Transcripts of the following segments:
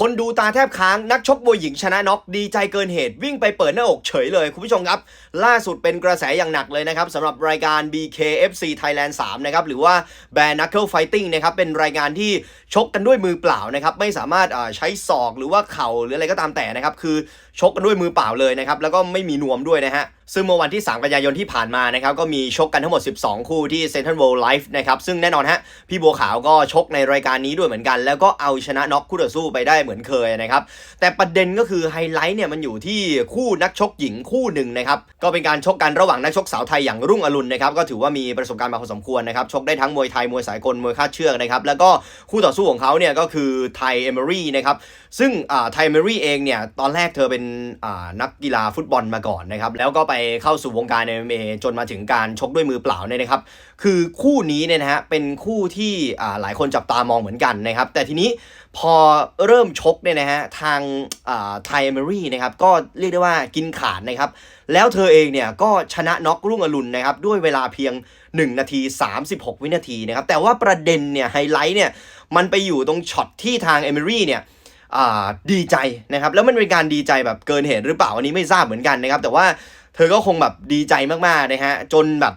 คนดูตาแทบค้างนักชกมวยหญิงชนะน็อกดีใจเกินเหตุวิ่งไปเปิดหน้าอกเฉยเลย คุณผู้ชมครับ ล่าสุดเป็นกระแสอย่างหนักเลยนะครับสำหรับรายการ BKFC Thailand 3 นะครับ หรือว่า Bare Knuckle Fighting นะครับ เป็นรายการที่ชกกันด้วยมือเปล่านะครับ ไม่สามารถอ่าใช้ศอกหรือว่าเข่าหรืออะไรก็ตามแต่นะครับ คือ ชกกันด้วยมือเปล่าเลยนะครับแล้วก็ไม่มีนวมด้วยนะฮะซึ่งเมื่อวันที่ 3 กันยายนที่ผ่านมานะครับก็มีชกกันทั้งหมด 12 คู่ที่ Central World Life นะครับซึ่งแน่นอนฮะพี่บัวขาวก็ชกในรายการนี้ด้วยเหมือนกัน แล้วก็เอาชนะน็อกคู่ต่อสู้ไปได้เหมือนเคยนะครับแต่ประเด็นก็คือไฮไลท์เนี่ยมันอยู่ที่คู่นักชกหญิงคู่หนึ่งนะครับก็เป็นการชกกันระหว่างนักชกสาวไทยอย่างรุ่งอรุณนะครับก็ถือว่ามีประสบการณ์มาพอสมควรนะครับชกได้ทั้งมวยไทยมวยสากลมวยคาดเชือกนะครับแล้วก็คู่ต่อสู้ของเขาเนี่ยก็คือไทยเอเมอรี่นะครับซึ่งไทยเอเมอรี่เองเนี่ยตอนแรกเธอเป็นนักกีฬาฟุตบอลมาก่อนนะครับ แล้วก็ไปเข้าสู่วงการ MMA จนมาถึงการชกด้วยมือเปล่าเนี่ยนะครับ คือคู่นี้เนี่ยนะฮะเป็นคู่ที่หลายคนจับตามองเหมือนกันนะครับ แต่ทีนี้พอเริ่มชกเนี่ยนะฮะทางไทยเอเมอรี่นะครับก็เรียกได้ว่ากินขาดนะครับ แล้วเธอเองเนี่ยก็ชนะน็อกรุ่งอรุณนะครับด้วยเวลาเพียง 1 นาที 36 วินาทีนะครับ แต่ว่าประเด็นเนี่ยไฮไลท์เนี่ยมันไปอยู่ตรงช็อตที่ทางเอเมอรี่เนี่ย ดีใจนะครับ แล้วมันเป็นการดีใจแบบเกินเหตุหรือเปล่าอันนี้ไม่ทราบเหมือนกันนะครับ แต่ว่าเธอก็คงแบบดีใจมากๆนะฮะจนแบบ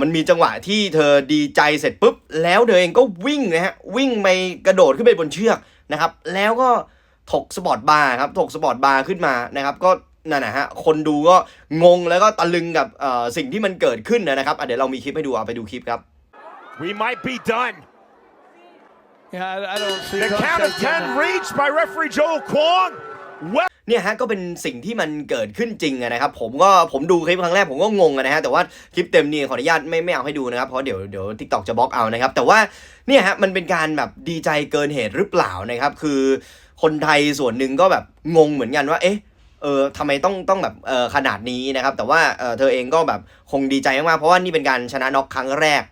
มันมีจังหวะที่เธอดีใจเสร็จปุ๊บ แล้วเธอเองก็วิ่งนะฮะวิ่งไปกระโดดขึ้นไปบนเชือกนะครับ แล้วก็ถกสปอร์ตบาร์ครับถกสปอร์ตบาร์ขึ้นมานะครับ ก็นั่นนะฮะคนดูก็งงแล้วก็ตะลึงกับสิ่งที่มันเกิดขึ้นนะครับเดี๋ยวเรามีคลิปให้ดูเอาไปดูคลิปครับ We might be done. Yeah, I, I don't see The Coach count of has done 10 that. reached by referee Joel Kwong. Well, เนี่ยฮะก็เป็นสิ่งที่มันเกิดขึ้นจริงอะนะครับ ผมก็ผมดูคลิปครั้งแรกผมก็งงอะนะฮะแต่ว่าคลิปเต็มนี่ขออนุญาตไม่ไม่เอาให้ดูนะครับเพราะเดี๋ยวเดี๋ยวทิกตอกจะบล็อกเอานะครับ แต่ว่าเนี่ยฮะมันเป็นการแบบดีใจเกินเหตุหรือเปล่านะครับ คือคนไทยส่วนหนึ่งก็แบบงงเหมือนกันว่าเอ๊ะเออทำไมต้องต้องแบบเออขนาดนี้นะครับ แต่ว่าเออเธอเองก็แบบคงดีใจมากๆเพราะว่านี่เป็นการชนะน็อกครั้งแรก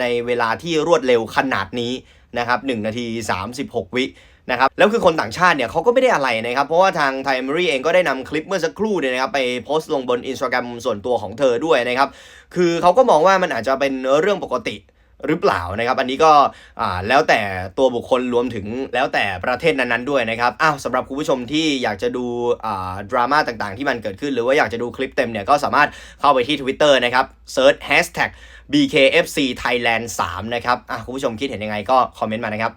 ในเวลาที่รวดเร็วขนาดนี้ นะครับ1นาที 36 วินะครับแล้วคือคนต่างชาติเนี่ยเขาก็ไม่ได้อะไรนะครับ เพราะว่าทางไทม์รี่เองก็ได้นำคลิปเมื่อสักครู่เนี่ยนะครับไปโพสต์ลงบนอินสตาแกรมส่วนตัวของเธอด้วยนะครับ คือเขาก็มองว่ามันอาจจะเป็นเรื่องปกติ หรือเปล่านะครับ อันนี้ก็แล้วแต่ตัวบุคคลรวมถึงแล้วแต่ประเทศนั้นๆด้วยนะครับอ้าวสำหรับคุณผู้ชมที่อยากจะดูอ่าดราม่าต่างๆ ที่มันเกิดขึ้น หรือว่าอยากจะดูคลิปเต็มเนี่ยก็สามารถเข้าไปที่ Twitter นะครับเซิร์ช hashtag BKFC Thailand 3 นะครับอะคุณผู้ชมคิดเห็นยังไงก็คอมเมนต์มานะครับ